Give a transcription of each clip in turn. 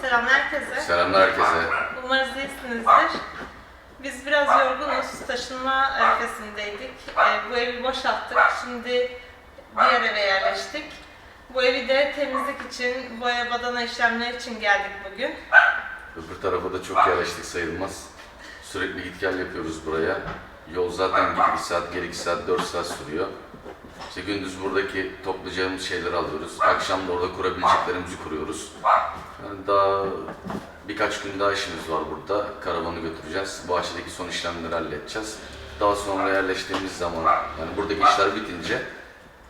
Selam herkese. Selamlar herkese. Umarız iyisinizdir. Biz biraz yorgunuz. Taşınma arifesindeydik. Ee, bu evi boşalttık. Şimdi diğer eve yerleştik. Bu evi de temizlik için, boya badana işlemleri için geldik bugün. Öbür tarafa da çok yerleştik sayılmaz. Sürekli git gel yapıyoruz buraya. Yol zaten git 2 saat, gel 2 saat, 4 saat sürüyor. İşte gündüz buradaki toplayacağımız şeyleri alıyoruz. Akşam da orada kurabileceklerimizi kuruyoruz. Yani daha birkaç gün daha işimiz var burada. Karavanı götüreceğiz. Bahçedeki son işlemleri halledeceğiz. Daha sonra yerleştiğimiz zaman, yani buradaki işler bitince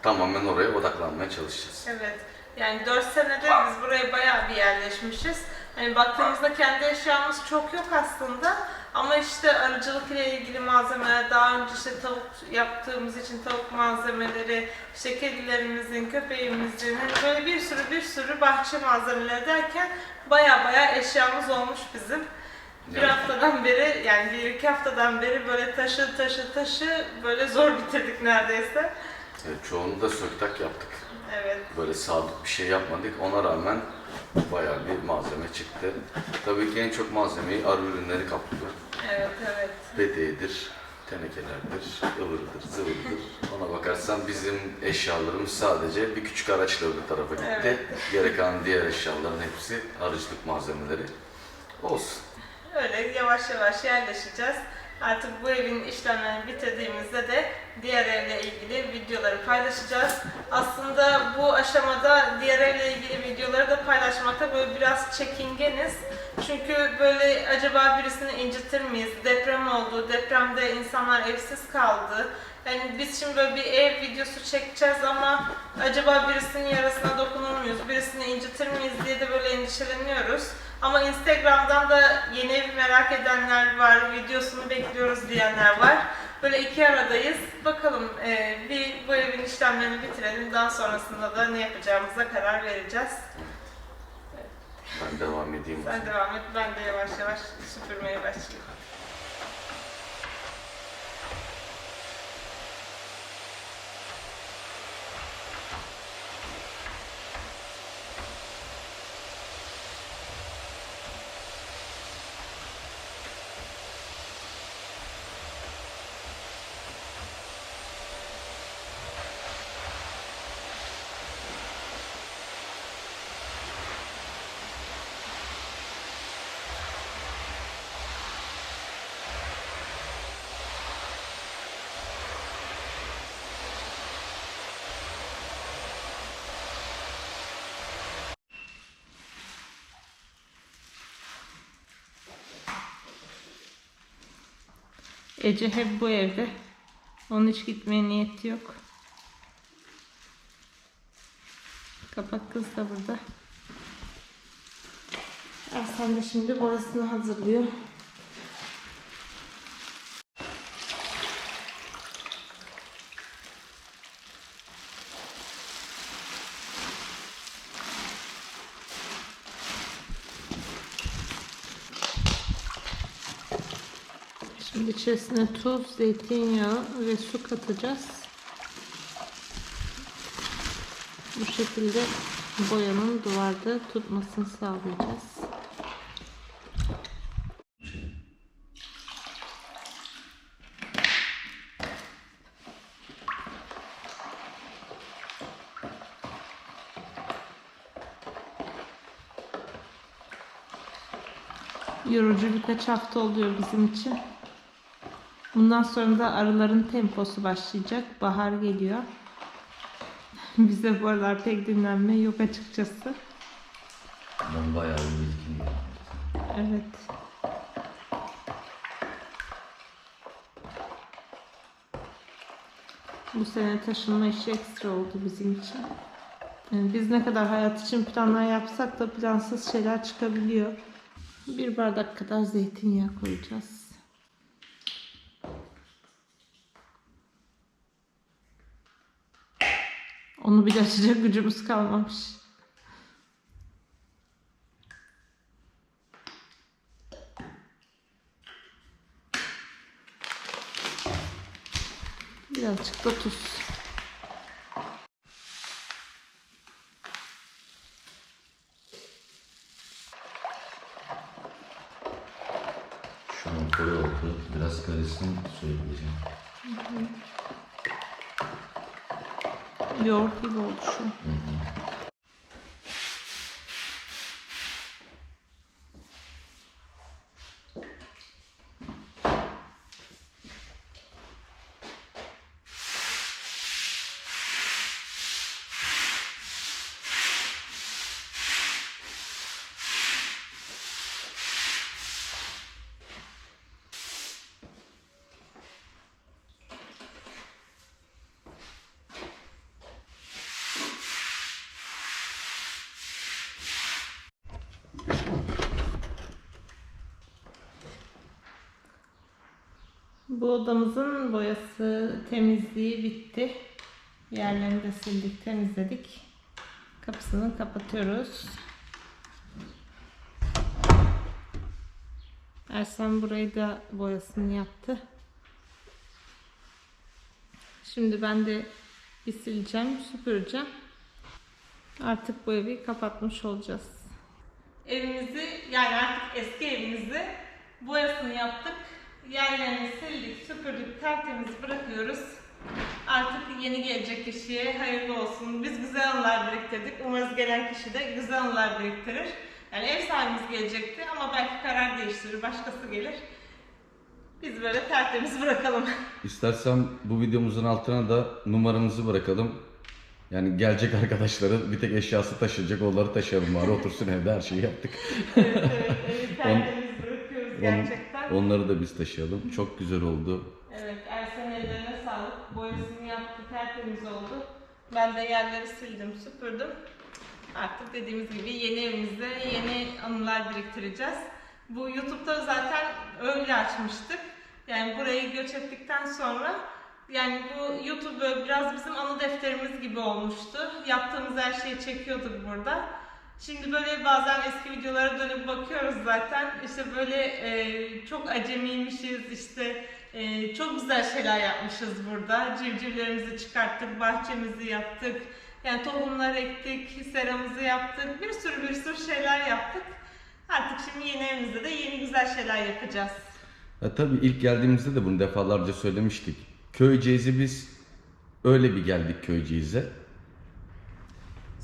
tamamen oraya odaklanmaya çalışacağız. Evet. Yani 4 senedir biz buraya bayağı bir yerleşmişiz. Hani baktığımızda kendi eşyamız çok yok aslında. Ama işte arıcılık ile ilgili malzemeler, daha önce işte tavuk yaptığımız için tavuk malzemeleri, işte kedilerimizin, köpeğimizin, hani böyle bir sürü bir sürü bahçe malzemeleri derken bayağı bayağı eşyamız olmuş bizim. Bir haftadan beri yani bir iki haftadan beri böyle taşı taşı taşı böyle zor bitirdik neredeyse. Evet, çoğunu da söktak yaptık. Evet. Böyle sabit bir şey yapmadık. Ona rağmen bayağı bir malzeme çıktı. Tabii ki en çok malzemeyi arı ürünleri kaplıyor. Evet evet. Peteğidir, tenekelerdir, ıvırdır, zıvırdır. Ona bakarsan bizim eşyalarımız sadece bir küçük araçla öbür tarafa gitti. Evet. Gereken diğer eşyaların hepsi arıcılık malzemeleri. Olsun. Öyle yavaş yavaş yerleşeceğiz. Artık bu evin işlemlerini bitirdiğimizde de diğer evle ilgili videoları paylaşacağız. Aslında bu aşamada diğer evle ilgili videoları da paylaşmakta böyle biraz çekingeniz. Çünkü böyle acaba birisini incitir miyiz? Deprem oldu, depremde insanlar evsiz kaldı. Yani biz şimdi böyle bir ev videosu çekeceğiz ama acaba birisinin yarasına dokunur muyuz, birisini incitir miyiz diye de böyle endişeleniyoruz. Ama Instagram'dan da yeni evi merak edenler var, videosunu bekliyoruz diyenler var. Böyle iki aradayız. Bakalım e, bir bu evin işlemlerini bitirelim. Daha sonrasında da ne yapacağımıza karar vereceğiz. Ben devam edeyim. Sen devam et. Ben de yavaş yavaş süpürmeye başlayayım. Ece hep bu evde. Onun hiç gitmeye niyeti yok. Kapak kız da burada. Ersan da şimdi boyasını hazırlıyor. Şimdi içerisine tuz, zeytinyağı ve su katacağız. Bu şekilde boyanın duvarda tutmasını sağlayacağız. Yorucu birkaç hafta oluyor bizim için. Bundan sonra da arıların temposu başlayacak. Bahar geliyor. Bize bu aralar pek dinlenme yok açıkçası. Ben bayağı bir Evet. Bu sene taşınma işi ekstra oldu bizim için. Yani biz ne kadar hayat için planlar yapsak da plansız şeyler çıkabiliyor. Bir bardak kadar zeytinyağı koyacağız. Onu bile açacak gücümüz kalmamış. Birazcık da tuz. Şu an koyu oldu. Biraz karışsın söyleyeceğim. Hı hı. Yoğurt gibi oldu şu. Bu odamızın boyası, temizliği bitti. Yerlerini de sildik, temizledik. Kapısını kapatıyoruz. Ersan burayı da boyasını yaptı. Şimdi ben de bir sileceğim, süpüreceğim. Artık bu evi kapatmış olacağız. Evimizi yani artık eski evimizi boyasını yaptık. Yerlerini süpürdük, tertemiz bırakıyoruz. Artık yeni gelecek kişiye hayırlı olsun. Biz güzel anılar biriktirdik. Umarız gelen kişi de güzel anılar biriktirir. Yani ev sahibimiz gelecekti ama belki karar değiştirir, başkası gelir. Biz böyle tertemiz bırakalım. İstersen bu videomuzun altına da numaramızı bırakalım. Yani gelecek arkadaşların bir tek eşyası taşıyacak onları taşıyalım bari otursun evde her şeyi yaptık. evet, evet, evi tertemiz bırakıyoruz gerçekten. onları da biz taşıyalım. Çok güzel oldu. Evet, Ersen ellerine sağlık. Boyasını yaptı, tertemiz oldu. Ben de yerleri sildim, süpürdüm. Artık dediğimiz gibi yeni evimizde yeni anılar biriktireceğiz. Bu YouTube'da zaten öyle açmıştık. Yani burayı göç ettikten sonra yani bu YouTube biraz bizim anı defterimiz gibi olmuştu. Yaptığımız her şeyi çekiyorduk burada. Şimdi böyle bazen eski videolara dönüp bakıyoruz zaten. İşte böyle e, çok acemiymişiz, işte e, çok güzel şeyler yapmışız burada. Civcivlerimizi çıkarttık, bahçemizi yaptık. Yani tohumlar ektik, seramızı yaptık. Bir sürü bir sürü şeyler yaptık. Artık şimdi yeni evimizde de yeni güzel şeyler yapacağız. Ya tabii ilk geldiğimizde de bunu defalarca söylemiştik. Köyceğiz'i biz öyle bir geldik Köyceğiz'e.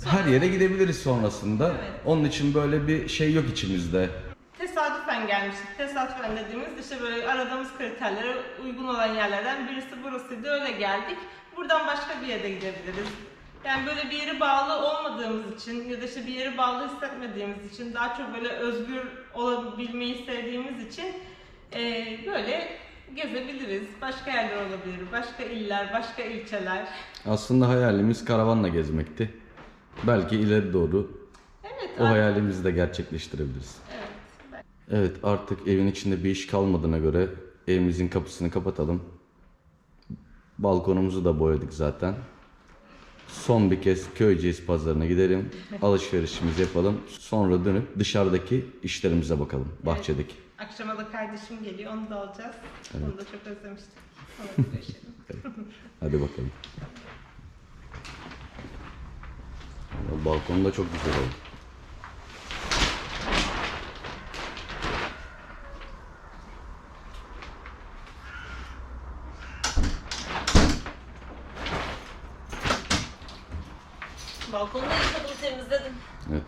Her yere gidebiliriz sonrasında. Evet. Onun için böyle bir şey yok içimizde. Tesadüfen gelmiştik. Tesadüfen dediğimiz işte böyle aradığımız kriterlere uygun olan yerlerden birisi burasıydı. Öyle geldik. Buradan başka bir yere gidebiliriz. Yani böyle bir yere bağlı olmadığımız için ya da işte bir yere bağlı hissetmediğimiz için daha çok böyle özgür olabilmeyi sevdiğimiz için eee, böyle gezebiliriz. Başka yerler olabilir, başka iller, başka ilçeler. Aslında hayalimiz karavanla gezmekti. Belki ileri doğru Evet, o hayalimizi de gerçekleştirebiliriz. Evet. Evet artık evin içinde bir iş kalmadığına göre evimizin kapısını kapatalım. Balkonumuzu da boyadık zaten. Son bir kez Köyceğiz pazarına gidelim. Alışverişimizi yapalım. Sonra dönüp dışarıdaki işlerimize bakalım. Bahçedeki. Akşama da kardeşim geliyor, onu da alacağız. Onu da çok da görüşelim. Hadi bakalım. Ya, Balkon da çok güzel oldu. Balkonu da yıkadım, temizledim.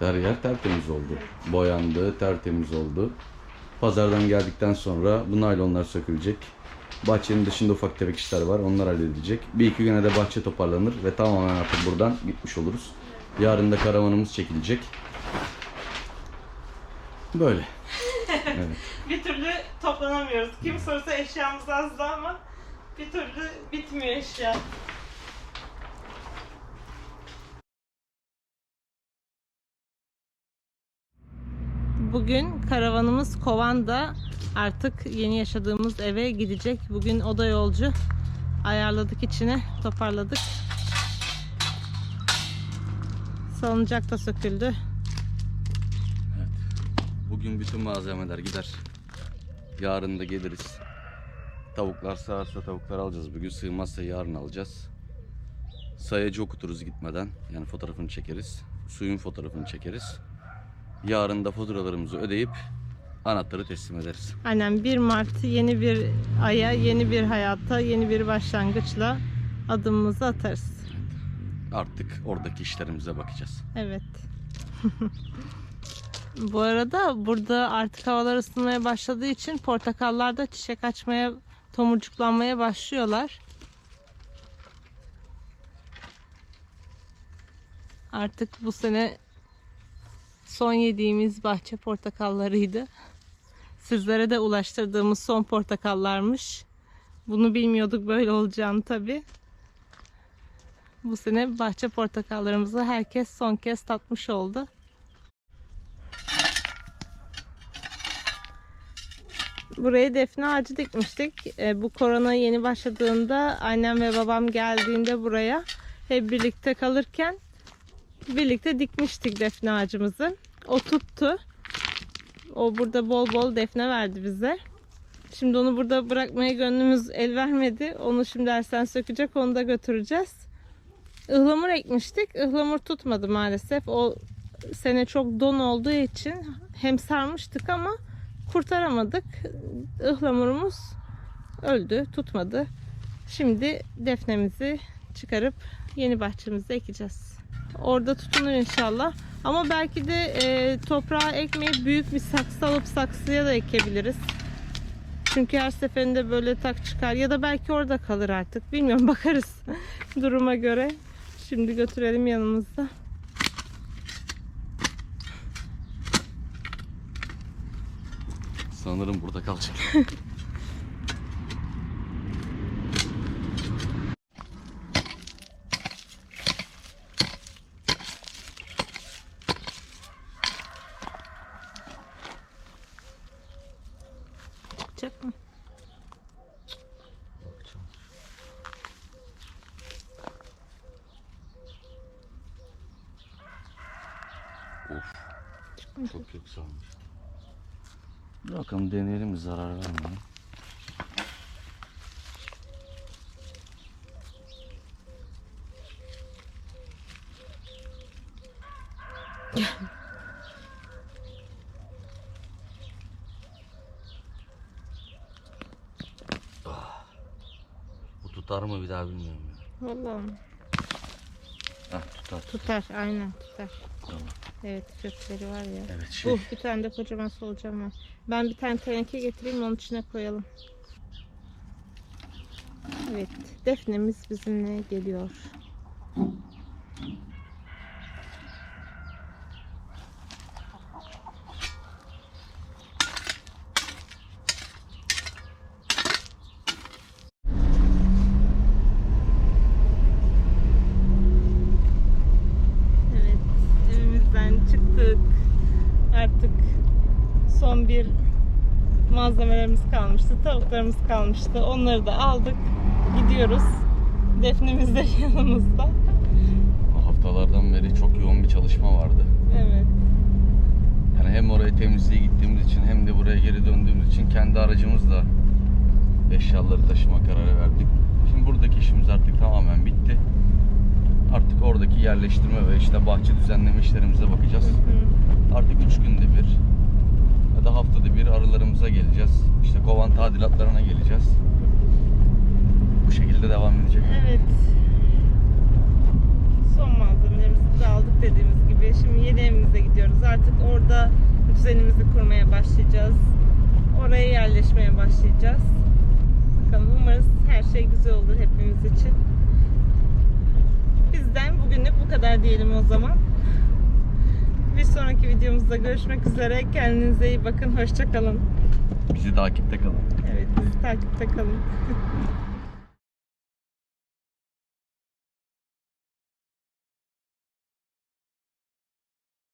Evet her yer tertemiz oldu. Boyandı, tertemiz oldu. Pazardan geldikten sonra bu naylonlar sökülecek. Bahçenin dışında ufak tefek işler var. Onlar halledilecek. Bir iki güne de bahçe toparlanır ve tamamen artık buradan gitmiş oluruz. Yarın da karavanımız çekilecek. Böyle. Bir türlü toplanamıyoruz. Kim sorsa eşyamız azdı ama bir türlü bitmiyor eşya. Bugün karavanımız Kovan'da artık yeni yaşadığımız eve gidecek. Bugün oda yolcu ayarladık içine, toparladık. Salıncak da söküldü. Bugün bütün malzemeler gider. Yarın da geliriz. Tavuklar sığarsa tavuklar alacağız bugün. Sığmazsa yarın alacağız. Sayacı okuturuz gitmeden. Yani fotoğrafını çekeriz. Suyun fotoğrafını çekeriz. Yarın da faturalarımızı ödeyip anahtarı teslim ederiz. Aynen 1 Mart yeni bir aya, yeni bir hayata, yeni bir başlangıçla adımımızı atarız. Artık oradaki işlerimize bakacağız. Evet. Bu arada burada artık havalar ısınmaya başladığı için portakallar da çiçek açmaya, tomurcuklanmaya başlıyorlar. Artık bu sene son yediğimiz bahçe portakallarıydı. Sizlere de ulaştırdığımız son portakallarmış. Bunu bilmiyorduk böyle olacağını tabii. Bu sene bahçe portakallarımızı herkes son kez tatmış oldu. Buraya defne ağacı dikmiştik. E, bu korona yeni başladığında annem ve babam geldiğinde buraya hep birlikte kalırken birlikte dikmiştik defne ağacımızı. O tuttu. O burada bol bol defne verdi bize. Şimdi onu burada bırakmaya gönlümüz el vermedi. Onu şimdi Ersen sökecek onu da götüreceğiz. Ihlamur ekmiştik. Ihlamur tutmadı maalesef. O sene çok don olduğu için hem sarmıştık ama kurtaramadık. Ihlamurumuz öldü, tutmadı. Şimdi defnemizi çıkarıp yeni bahçemize ekeceğiz. Orada tutunur inşallah. Ama belki de e, toprağa ekmeyip büyük bir saksı alıp saksıya da ekebiliriz. Çünkü her seferinde böyle tak çıkar ya da belki orada kalır artık. Bilmiyorum bakarız duruma göre. Şimdi götürelim yanımızda. Sanırım burada kalacak. Çıkacak mı? Of, Çıkmayacak. çok olmuş. Dur bakalım deneyelim zarar vermeyin. Ah. Bu tutar mı bir daha bilmiyorum ya. Vallahi Heh, tutar. tutar aynen tutar. Tamam. Evet kökleri var ya. Evet şey. Uh, bir tane de kocaman solucan var. Ben bir tane teneke getireyim onun içine koyalım. Evet defnemiz bizimle geliyor. Evet, evimizden çıktık. Artık son bir malzemelerimiz kalmıştı. Tavuklarımız kalmıştı. Onları da aldık. Gidiyoruz. Defnemiz de yanımızda. Haftalardan beri çok yoğun bir çalışma vardı. Evet. Yani hem oraya temizliğe gittiğimiz için hem de buraya geri döndüğümüz için kendi aracımızla eşyaları taşıma kararı verdik. Şimdi buradaki işimiz artık tamamen bitti. Artık oradaki yerleştirme ve işte bahçe düzenleme işlerimize bakacağız. Hı. Artık 3 günde bir bir arılarımıza geleceğiz. İşte kovan tadilatlarına geleceğiz. Bu şekilde devam edecek. Evet. Son malzemelerimizi de aldık dediğimiz gibi. Şimdi yeni evimize gidiyoruz. Artık orada düzenimizi kurmaya başlayacağız. Oraya yerleşmeye başlayacağız. Bakalım umarız her şey güzel olur hepimiz için. Bizden bugünlük bu kadar diyelim o zaman. Bir sonraki videomuzda görüşmek üzere. Kendinize iyi bakın. Hoşça kalın. Bizi takipte kalın. Evet, bizi takipte kalın.